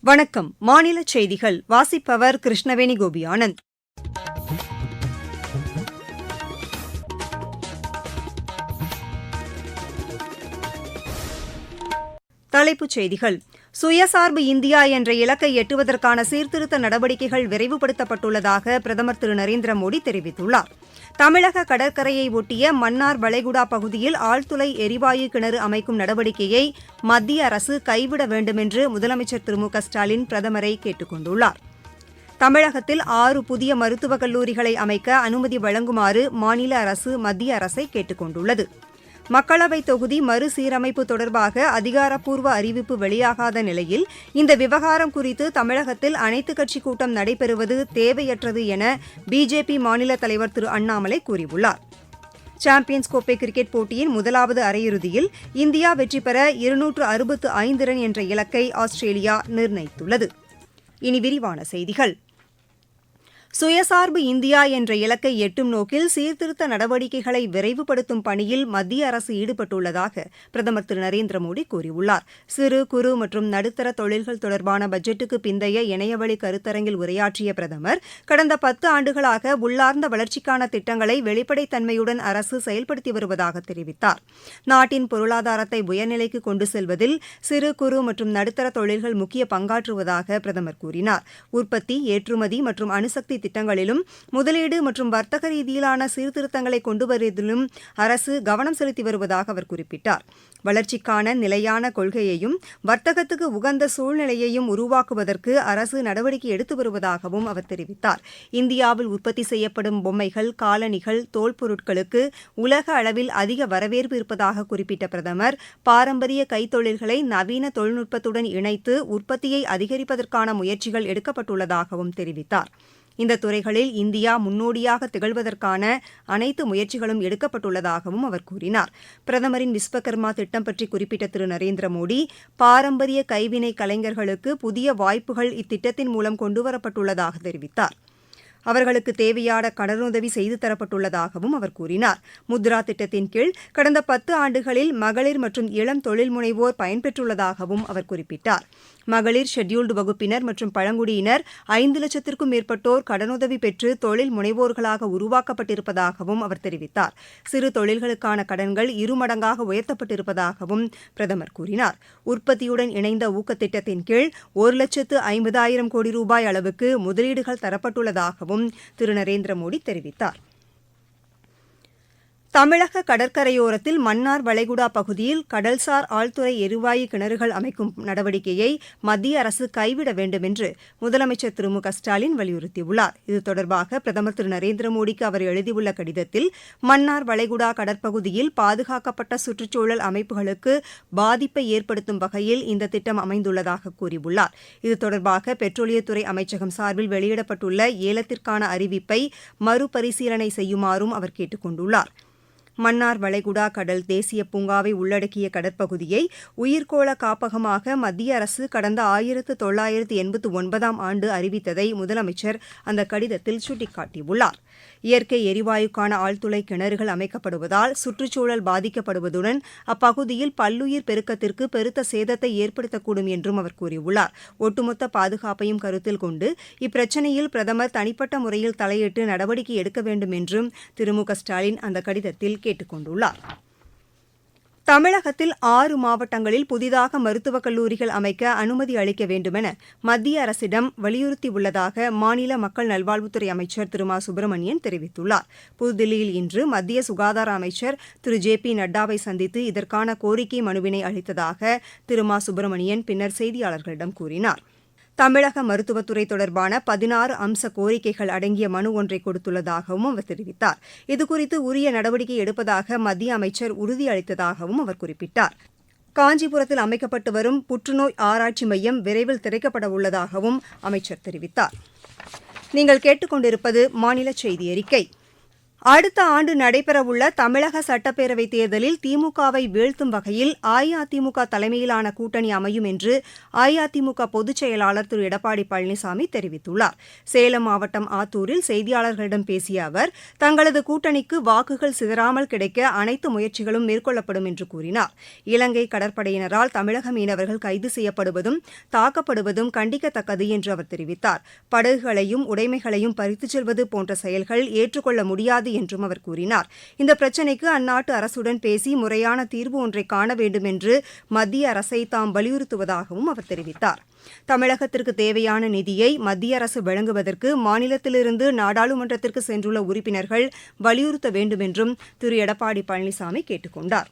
வணக்கம். மாநில செய்திகள். வாசிப்பவர் கிருஷ்ணவேணி கோபி ஆனந்த் தலைப்புச் செய்திகள். சுயசார்பு இந்தியா என்ற இலக்கை எட்டுவதற்கான சீர்திருத்த நடவடிக்கைகள் விரைவுபடுத்தப்பட்டுள்ளதாக பிரதமர் திரு நரேந்திர மோடி தெரிவித்துள்ளார். தமிழக கடற்கரையை ஒட்டிய மன்னார் வளைகுடா பகுதியில் ஆழ்துளை எரிவாயு கிணறு அமைக்கும் நடவடிக்கையை மத்திய அரசு கைவிட வேண்டுமென்று முதலமைச்சர் திரு மு க ஸ்டாலின் பிரதமரை கேட்டுக் கொண்டுள்ளார் தமிழகத்தில் ஆறு புதிய மருத்துவக் கல்லூரிகளை அமைக்க அனுமதி வழங்குமாறு மாநில அரசு மத்திய அரசை கேட்டுக் கொண்டுள்ளது மக்களவைத் தொகுதி மறுசீரமைப்பு தொடர்பாக அதிகாரப்பூர்வ அறிவிப்பு வெளியாகாத நிலையில் இந்த விவகாரம் குறித்து தமிழகத்தில் அனைத்துக் கட்சிக் கூட்டம் நடைபெறுவது தேவையற்றது என பிஜேபி மாநில தலைவர் திரு அண்ணாமலை கூறியுள்ளார். சாம்பியன்ஸ் கோப்பை கிரிக்கெட் போட்டியின் முதலாவது அரையிறுதியில் இந்தியா வெற்றி பெற இருநூற்று அறுபத்து ஐந்து ரன் என்ற இலக்கை ஆஸ்திரேலியா நிர்ணயித்துள்ளது. இனி விரிவான செய்திகள். சுயசார்பு இந்தியா என்ற இலக்கை எட்டும் நோக்கில் சீர்திருத்த நடவடிக்கைகளை விரைவுபடுத்தும் பணியில் மத்திய அரசு ஈடுபட்டுள்ளதாக பிரதமர் திரு. நரேந்திர மோடி கூறியுள்ளார். சிறு குறு மற்றும் நடுத்தர தொழில்கள் தொடர்பான பட்ஜெட்டுக்கு பிந்தைய இணையவழி கருத்தரங்கில் உரையாற்றிய பிரதமர் கடந்த பத்து ஆண்டுகளாக உள்ளார்ந்த வளர்ச்சிக்கான திட்டங்களை வெளிப்படைத்தன்மையுடன் அரசு செயல்படுத்தி வருவதாக தெரிவித்தார். நாட்டின் பொருளாதாரத்தை உயர்நிலைக்கு கொண்டு செல்வதில் சிறு குறு மற்றும் நடுத்தர தொழில்கள் முக்கிய பங்காற்றுவதாக பிரதமர் கூறினார். உற்பத்தி ஏற்றுமதி மற்றும் அணுசக்தி திட்டங்களிலும் முதலீடு மற்றும் வர்த்தக ரீதியிலான சீர்திருத்தங்களை கொண்டு வருவதிலும் அரசு கவனம் செலுத்தி வருவதாக அவர் குறிப்பிட்டார். வளர்ச்சிக்கான நிலையான கொள்கையையும் வர்த்தகத்துக்கு உகந்த சூழ்நிலையையும் உருவாக்குவதற்கு அரசு நடவடிக்கை எடுத்து வருவதாகவும் அவர் தெரிவித்தார். இந்தியாவில் உற்பத்தி செய்யப்படும் பொம்மைகள் காலணிகள் தோல் பொருட்களுக்கு உலக அளவில் அதிக வரவேற்பு இருப்பதாக குறிப்பிட்ட பிரதமர் பாரம்பரிய கைத்தொழில்களை நவீன தொழில்நுட்பத்துடன் இணைத்து உற்பத்தியை அதிகரிப்பதற்கான முயற்சிகள் எடுக்கப்பட்டுள்ளதாகவும் தெரிவித்தார். இந்த துறைகளில் இந்தியா முன்னோடியாக திகழ்வதற்கான அனைத்து முயற்சிகளும் எடுக்கப்பட்டுள்ளதாகவும் அவர் கூறினார். பிரதமரின் விஸ்வகர்மா திட்டம் பற்றி குறிப்பிட்ட திரு. நரேந்திர மோடி பாரம்பரிய கைவினை கலைஞர்களுக்கு புதிய வாய்ப்புகள் இத்திட்டத்தின் மூலம் கொண்டுவரப்பட்டுள்ளதாக தெரிவித்தார். அவர்களுக்கு தேவையான கடனுதவி செய்து தரப்பட்டுள்ளதாகவும் அவர் கூறினார். முத்ரா திட்டத்தின் கீழ் கடந்த பத்து ஆண்டுகளில் மகளிர் மற்றும் இளம் தொழில் முனைவோர் பயன்பெற்றுள்ளதாகவும் அவர் குறிப்பிட்டார். மகளிர் ஷெட்யூல்டு வகுப்பினர் மற்றும் பழங்குடியினர் ஐந்து லட்சத்திற்கும் மேற்பட்டோர் கடனுதவி பெற்று தொழில் முனைவோர்களாக உருவாக்கப்பட்டிருப்பதாகவும் அவர் தெரிவித்தார். சிறு தொழில்களுக்கான கடன்கள் இருமடங்காக உயர்த்தப்பட்டிருப்பதாகவும் பிரதமர் கூறினார். உற்பத்தியுடன் இணைந்த ஊக்கத்திட்டத்தின் கீழ் ஒரு லட்சத்து ஐம்பதாயிரம் கோடி ரூபாய் அளவுக்கு முதலீடுகள் தரப்பட்டுள்ளதாகவும் திரு நரேந்திர மோடி தெரிவித்தார். தமிழக கடற்கரையோரத்தில் மன்னார் வளைகுடா பகுதியில் கடல்சார் ஆழ்துறை எரிவாயு கிணறுகள் அமைக்கும் நடவடிக்கையை மத்திய அரசு கைவிட வேண்டும் என்று முதலமைச்சர் திரு மு க ஸ்டாலின் வலியுறுத்தியுள்ளார். இது தொடர்பாக பிரதமர் திரு நரேந்திர மோடிக்கு அவர் எழுதியுள்ள கடிதத்தில் மன்னார் வளைகுடா கடற்பகுதியில் பாதுகாக்கப்பட்ட சுற்றுச்சூழல் அமைப்புகளுக்கு பாதிப்பை ஏற்படுத்தும் வகையில் இந்த திட்டம் அமைந்துள்ளதாக கூறியுள்ளார். இது தொடர்பாக பெட்ரோலியத்துறை அமைச்சகம் சார்பில் வெளியிடப்பட்டுள்ள ஏலத்திற்கான அறிவிப்பை மறுபரிசீலனை செய்யுமாறும் அவர் கேட்டுக் கொண்டுள்ளாா் மன்னார் வளைகுடா கடல் தேசிய பூங்காவை உள்ளடக்கிய கடற்பகுதியை உயிர்கோள காப்பகமாக மத்திய அரசு கடந்த ஆயிரத்து தொள்ளாயிரத்து எண்பத்து ஒன்பதாம் ஆண்டு அறிவித்ததை முதலமைச்சர் அந்த கடிதத்தில் சுட்டிக்காட்டியுள்ளார். இயற்கை எரிவாயுக்கான ஆழ்துளை கிணறுகள் அமைக்கப்படுவதால் சுற்றுச்சூழல் பாதிக்கப்படுவதுடன் அப்பகுதியில் பல்லுயிர் பெருக்கத்திற்கு பெருத்த சேதத்தை ஏற்படுத்தக்கூடும் என்றும் அவர் கூறியுள்ளார். ஒட்டுமொத்த பாதுகாப்பையும் கருத்தில் கொண்டு இப்பிரச்சினையில் பிரதமர் தனிப்பட்ட முறையில் தலையிட்டு நடவடிக்கை எடுக்க வேண்டும் என்றும் திரு மு க ஸ்டாலின் அந்த கடிதத்தில் கேட்டுக் கொண்டுள்ளாா் தமிழகத்தில் ஆறு மாவட்டங்களில் புதிதாக மருத்துவக் கல்லூரிகள் அமைக்க அனுமதி அளிக்க வேண்டுமென மத்திய அரசிடம் வலியுறுத்தியுள்ளதாக மாநில மக்கள் நல்வாழ்வுத்துறை அமைச்சர் திரு மா சுப்பிரமணியன் தெரிவித்துள்ளார். புதுதில்லியில் இன்று மத்திய சுகாதார அமைச்சர் திரு. ஜே. பி. நட்டாவை சந்தித்து இதற்கான கோரிக்கை மனுவினை அளித்ததாக திரு மா சுப்பிரமணியன் பின்னர் செய்தியாளர்களிடம் கூறினார். தமிழக மருத்துவத்துறை தொடர்பான பதினாறு அம்ச கோரிக்கைகள் அடங்கிய மனு ஒன்றை கொடுத்துள்ளதாகவும் அவர் தெரிவித்தார். இதுகுறித்து உரிய நடவடிக்கை எடுப்பதாக மத்திய அமைச்சர் உறுதியளித்ததாகவும் அவர் குறிப்பிட்டார். காஞ்சிபுரத்தில் அமைக்கப்பட்டு வரும் புற்றுநோய் ஆராய்ச்சி மையம் விரைவில் திறக்கப்பட உள்ளதாகவும் அமைச்சர் தெரிவித்தார். நீங்கள் கேட்டுக்கொண்டிருப்பது மாநில செய்தி அறிக்கை. அடுத்த ஆண்டு நடைபெறவுள்ள தமிழக சட்டப்பேரவைத் தேர்தலில் திமுகவை வீழ்த்தும் வகையில் அஇஅதிமுக தலைமையிலான கூட்டணி அமையும் என்று அஇஅதிமுக பொதுச் செயலாளர் திரு. எடப்பாடி பழனிசாமி தெரிவித்துள்ளார். சேலம் மாவட்டம் ஆத்தூரில் செய்தியாளர்களிடம் பேசிய அவர் தங்களது கூட்டணிக்கு வாக்குகள் சிதறாமல் கிடைக்க அனைத்து முயற்சிகளும் மேற்கொள்ளப்படும் என்று கூறினார். இலங்கை கடற்படையினரால் தமிழக மீனவர்கள் கைது செய்யப்படுவதும் தாக்கப்படுவதும் கண்டிக்கத்தக்கது என்று அவர் தெரிவித்தார். படகுகளையும் உடைமைகளையும் பறித்துச் செல்வது போன்ற செயல்கள் ஏற்றுக்கொள்ள முடியாது என்றும் அவர் கூறினார். இந்த பிரச்சினைக்கு அந்நாட்டு அரசுடன் பேசி முறையான தீர்வு ஒன்றை காண வேண்டும் என்று மத்திய அரசை தாம் வலியுறுத்துவதாகவும் அவர் தெரிவித்தார். தமிழகத்திற்கு தேவையான நிதியை மத்திய அரசு வழங்குவதற்கு மாநிலத்திலிருந்து நாடாளுமன்றத்திற்கு சென்றுள்ள உறுப்பினர்கள் வலியுறுத்த வேண்டும் என்றும் திரு. எடப்பாடி பழனிசாமி கேட்டுக் கொண்டாா்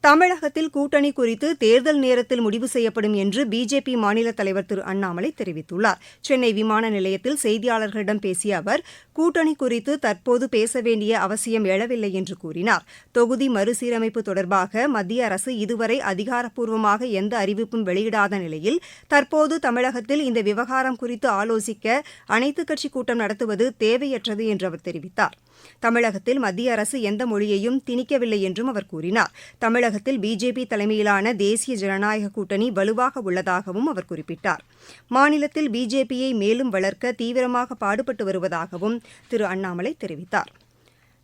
தமிழகத்தில் கூட்டணி குறித்து தேர்தல் நேரத்தில் முடிவு செய்யப்படும் என்று பிஜேபி மாநில தலைவர் திரு அண்ணாமலை தெரிவித்துள்ளார். சென்னை விமான நிலையத்தில் செய்தியாளர்களிடம் பேசிய அவர் கூட்டணி குறித்து தற்போது பேச வேண்டிய அவசியம் எழவில்லை என்று கூறினார். தொகுதி மறுசீரமைப்பு தொடர்பாக மத்திய அரசு இதுவரை அதிகாரப்பூர்வமாக எந்த அறிவிப்பும் வெளியிடாத நிலையில் தற்போது தமிழகத்தில் இந்த விவகாரம் குறித்து ஆலோசிக்க அனைத்துக் கட்சி கூட்டம் நடத்துவது தேவையற்றது என்று அவர் தெரிவித்தார். தமிழகத்தில் மத்திய அரசு எந்த மொழியையும் திணிக்கவில்லை என்றும் அவர் கூறினார். தமிழக தமிழகத்தில் பிஜேபி தலைமையிலான தேசிய ஜனநாயக கூட்டணி வலுவாக உள்ளதாகவும் அவர் குறிப்பிட்டார். மாநிலத்தில் பிஜேபியை மேலும் வளர்க்க தீவிரமாக பாடுபட்டு வருவதாகவும் திரு அண்ணாமலை தெரிவித்தார்.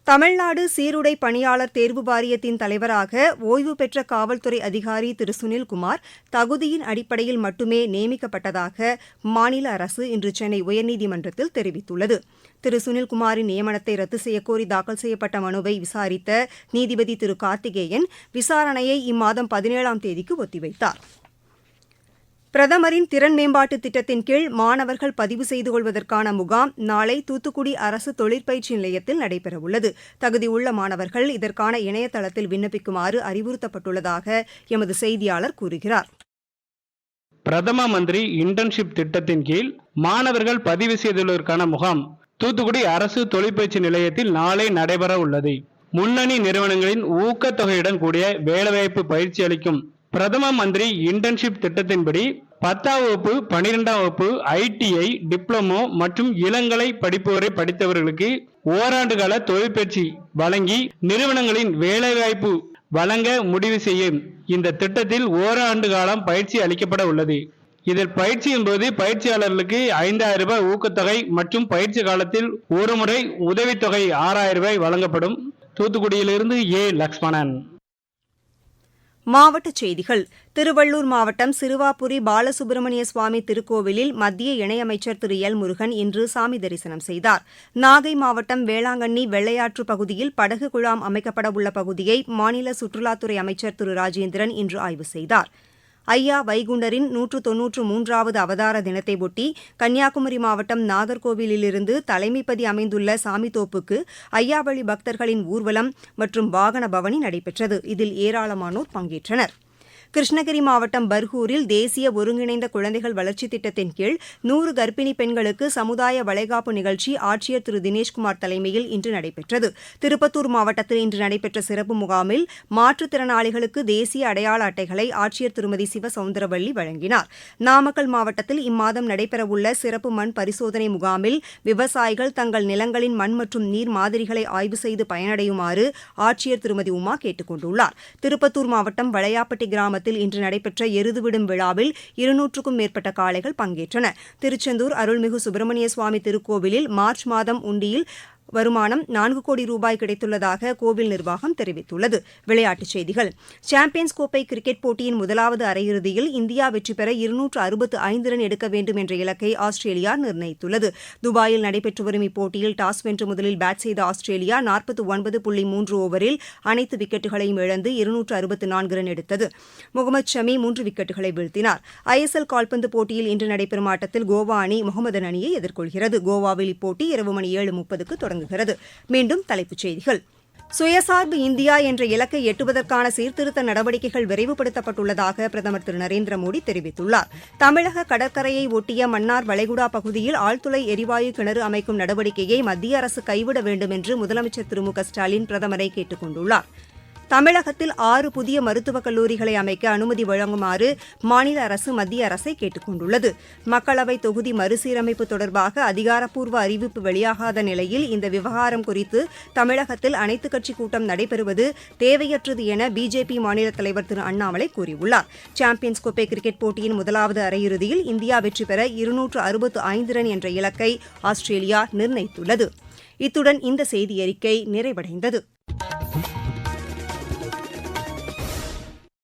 தமிழ்நாடு சீருடை பணியாளர் தேர்வு வாரியத்தின் தலைவராக ஓய்வு பெற்ற காவல்துறை அதிகாரி திரு சுனில்குமார் தகுதியின் அடிப்படையில் மட்டுமே நியமிக்கப்பட்டதாக மாநில அரசு இன்று சென்னை உயர்நீதிமன்றத்தில் தெரிவித்துள்ளது. திரு சுனில்குமாரின் நியமனத்தை ரத்து செய்யக்கோரி தாக்கல் செய்யப்பட்ட மனுவை விசாரித்த நீதிபதி திரு கார்த்திகேயன் விசாரணையை இம்மாதம் பதினேழாம் தேதிக்கு ஒத்திவைத்தார். பிரதமரின் திறன் மேம்பாட்டு திட்டத்தின் கீழ் மாணவர்கள் பதிவு செய்து கொள்வதற்கான முகாம் நாளை தூத்துக்குடி அரசு தொழிற்பயிற்சி நிலையத்தில் நடைபெறவுள்ளது. தகுதியுள்ள மாணவர்கள் இதற்கான இணையதளத்தில் விண்ணப்பிக்குமாறு அறிவுறுத்தப்பட்டுள்ளதாக எமது செய்தியாளர் கூறுகிறார். பிரதம மந்திரி இன்டர்ன்ஷிப் திட்டத்தின் கீழ் மாணவர்கள் பதிவு செய்துள்ளதற்கான முகாம் தூத்துக்குடி அரசு தொழிற்பயிற்சி நிலையத்தில் நாளை நடைபெற உள்ளது முன்னணி நிறுவனங்களின் ஊக்கத்தொகையுடன் கூடிய வேலைவாய்ப்பு பயிற்சி அளிக்கும் பிரதம மந்திரி இன்டர்ன்ஷிப் திட்டத்தின்படி பத்தாம் வகுப்பு பனிரெண்டாம் வகுப்பு ஐடிஐ டிப்ளமோ மற்றும் இளங்கலை படிப்புவரை படித்தவர்களுக்கு ஓராண்டு கால தொழிற்பயிற்சி வழங்கி நிறுவனங்களின் வேலைவாய்ப்பு வழங்க முடிவு செய்யும் இந்த திட்டத்தில் ஓராண்டு காலம் பயிற்சி அளிக்கப்பட உள்ளது. இதில் பயிற்சியின் போது பயிற்சியாளர்களுக்கு ஐந்தாயிரம் ரூபாய் ஊக்கத்தொகை மற்றும் பயிற்சி காலத்தில் ஒரு முறை உதவித்தொகை ஆறாயிரம் ரூபாய் வழங்கப்படும். தூத்துக்குடியிலிருந்து ஏ. லக்ஷ்மணன். மாவட்டச் செய்திகள். திருவள்ளூர் மாவட்டம் சிறுவாபுரி பாலசுப்பிரமணிய சுவாமி திருக்கோவிலில் மத்திய இணையமைச்சர் திரு. எல். முருகன் இன்று சாமி தரிசனம் செய்தார். நாகை மாவட்டம் வேளாங்கண்ணி வெள்ளையாற்று பகுதியில் படகு குழாம் அமைக்கப்படவுள்ள பகுதியை மாநில சுற்றுலாத்துறை அமைச்சர் திரு. ராஜேந்திரன் இன்று ஆய்வு செய்தார். ஐயா வைகுண்டரின் நூற்று தொன்னூற்று மூன்றாவது அவதார தினத்தை ஒட்டி கன்னியாகுமரி மாவட்டம் நாகர்கோவிலிலிருந்து தலைமைப்பதி அமைந்துள்ள சாமித்தோப்புக்கு ஐயாவழி பக்தர்களின் ஊர்வலம் மற்றும் வாகன பவனி நடைபெற்றது. இதில் ஏராளமானோர் பங்கேற்றனர். கிருஷ்ணகிரி மாவட்டம் பர்கூரில் தேசிய ஒருங்கிணைந்த குழந்தைகள் வளர்ச்சித் திட்டத்தின் கீழ் நூறு கர்ப்பிணி பெண்களுக்கு சமுதாய வளைகாப்பு நிகழ்ச்சி ஆட்சியர் திரு தினேஷ்குமார் தலைமையில் இன்று நடைபெற்றது. திருப்பத்தூர் மாவட்டத்தில் இன்று நடைபெற்ற சிறப்பு முகாமில் மாற்றுத்திறனாளிகளுக்கு தேசிய அடையாள அட்டைகளை ஆட்சியர் திருமதி சிவசவுந்தரவள்ளி வழங்கினார். நாமக்கல் மாவட்டத்தில் இம்மாதம் நடைபெறவுள்ள சிறப்பு மண் பரிசோதனை முகாமில் விவசாயிகள் தங்கள் நிலங்களின் மண் மற்றும் நீர் மாதிரிகளை ஆய்வு செய்து பயனடையுமாறு ஆட்சியர் திருமதி உமா கேட்டுக் கொண்டுள்ளார் திருப்பத்தூர் மாவட்டம் வளையாப்பட்டி கிராம கிராமத்தில் இன்று நடைபெற்ற எருதுவிடும் விழாவில் இருநூற்றுக்கும் மேற்பட்ட காளைகள் பங்கேற்றன. திருச்செந்தூர் அருள்மிகு சுப்பிரமணிய சுவாமி திருக்கோவிலில் மார்ச் மாதம் உண்டியில் வருமானம் நான்கு கோடி ரூபாய் கிடைத்துள்ளதாக கோவில் நிர்வாகம் தெரிவித்துள்ளது. விளையாட்டுச் செய்திகள். சாம்பியன்ஸ் கோப்பை கிரிக்கெட் போட்டியின் முதலாவது அரையிறுதியில் இந்தியா வெற்றி பெற இருநூற்று அறுபத்து ஐந்து ரன் எடுக்க வேண்டும் என்ற இலக்கை ஆஸ்திரேலியா நிர்ணயித்துள்ளது. துபாயில் நடைபெற்று வரும் இப்போட்டியில் டாஸ் வென்று முதலில் பேட் செய்த ஆஸ்திரேலியா நாற்பத்து ஒன்பது புள்ளி மூன்று ஓவரில் அனைத்து விக்கெட்டுகளையும் இழந்து இருநூற்று அறுபத்து நான்கு ரன் எடுத்தது. முகமது ஷமி மூன்று விக்கெட்டுகளை வீழ்த்தினார். ஐஎஸ்எல் கால்பந்து போட்டியில் இன்று நடைபெறும் ஆட்டத்தில் கோவா அணி முகமது அணியை எதிர்கொள்கிறது. கோவாவில் இப்போட்டி இரவு மணி ஏழு முப்பதுக்கு தொடங்குகிறது. மீண்டும் தலைப்புச் செய்திகள். சுயசார்பு இந்தியா என்ற இலக்கை எட்டுவதற்கான சீர்திருத்த நடவடிக்கைகள் விரைவுபடுத்தப்பட்டுள்ளதாக பிரதமர் திரு. நரேந்திர மோடி தெரிவித்துள்ளார். தமிழக கடற்கரையை ஒட்டிய மன்னார் வளைகுடா பகுதியில் ஆழ்துளை எரிவாயு கிணறு அமைக்கும் நடவடிக்கையை மத்திய அரசு கைவிட வேண்டும் என்று முதலமைச்சர் திரு. மு. க. ஸ்டாலின் பிரதமரை கேட்டுக் கொண்டுள்ளாா் தமிழகத்தில் ஆறு புதிய மருத்துவக் கல்லூரிகளை அமைக்க அனுமதி வழங்குமாறு மாநில அரசு மத்திய அரசை கேட்டுக் கொண்டுள்ளது மக்களவை தொகுதி மறுசீரமைப்பு தொடர்பாக அதிகாரப்பூர்வ அறிவிப்பு வெளியாகாத நிலையில் இந்த விவகாரம் குறித்து தமிழகத்தில் அனைத்துக் கட்சி கூட்டம் நடைபெறுவது தேவையற்றது என பிஜேபி மாநில தலைவர் திரு அண்ணாமலை கூறியுள்ளார். சாம்பியன்ஸ் கோப்பை கிரிக்கெட் போட்டியின் முதலாவது அரையிறுதியில் இந்தியா வெற்றி பெற இருநூற்று அறுபத்து ஐந்து ரன் என்ற இலக்கை ஆஸ்திரேலியா நிர்ணயித்துள்ளது. இத்துடன் இந்த செய்தி அறிக்கை நிறைவடைந்தது.